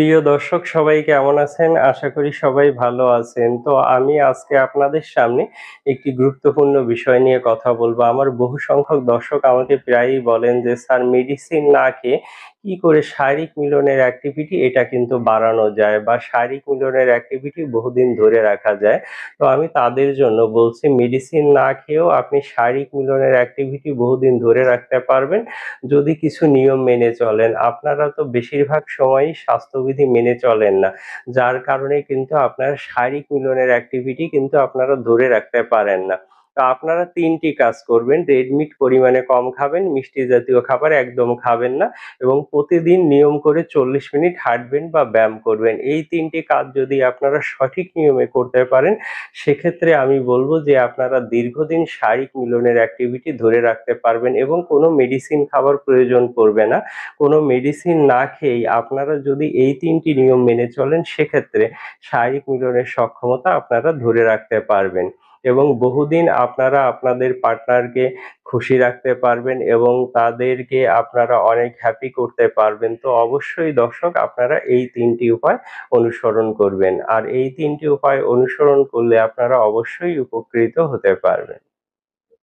প্রিয় দর্শক সবাই কেমন আছেন? আশা করি সবাই ভালো আছেন। তো আমি আজকে আপনাদের সামনে একটি গুরুত্বপূর্ণ বিষয় নিয়ে কথা বলব। আমার বহু সংখ্যক দর্শক আমাকে প্রায়ই বলেন যে, "স্যার মেডিসিন না খেয়ে কি করে শারীরিক মিলনের অ্যাক্টিভিটি এটা কিন্তু বাড়ানো যায় বা শারীরিক মিলনের অ্যাক্টিভিটি বহুদিন ধরে রাখা যায়?" তো আমি তাদের জন্য বলছি মেডিসিন না খেয়েও আপনি শারীরিক মিলনের অ্যাক্টিভিটি বহুদিন ধরে রাখতে পারবেন যদি কিছু নিয়ম মেনে চলেন। আপনারা তো বেশিরভাগ সময়ই স্বাস্থ্যবিধি মেনে চলেন না। যার কারণে কিন্তু আপনার শারীরিক মিলনের অ্যাক্টিভিটি কিন্তু আপনারা ধরে রাখতে পারেন না। তো আপনারা তিনটি কাজ করবেন। রেড মিট পরিমাণে কম খাবেন, মিষ্টি জাতীয় খাবার একদম খাবেন না এবং প্রতিদিন নিয়ম করে ৪০ মিনিট হাঁটবেন বা ব্যায়াম করবেন। এই তিনটি কাজ যদি আপনারা সঠিক নিয়মে করতে পারেন, সেক্ষেত্রে আমি বলব যে আপনারা দীর্ঘদিন শারীরিক মিলনের অ্যাক্টিভিটি ধরে রাখতে পারবেন এবং কোনো মেডিসিন খাবার প্রয়োজন পড়বে না। কোনো মেডিসিন না খেয়েই আপনারা যদি এই তিনটি নিয়ম মেনে চলেন, সেক্ষেত্রে শারীরিক মিলনের সক্ষমতা আপনারা ধরে রাখতে পারবেন এবং বহুদিন আপনারা আপনাদের পার্টনারকে খুশি রাখতে পারবেন এবং তাদেরকে আপনারা অনেক হ্যাপি করতে পারবেন। তো অবশ্যই দর্শক, আপনারা এই তিনটি উপায় অনুসরণ করবেন। আর এই তিনটি উপায় অনুসরণ করলে আপনারা অবশ্যই উপকৃত হতে পারবেন।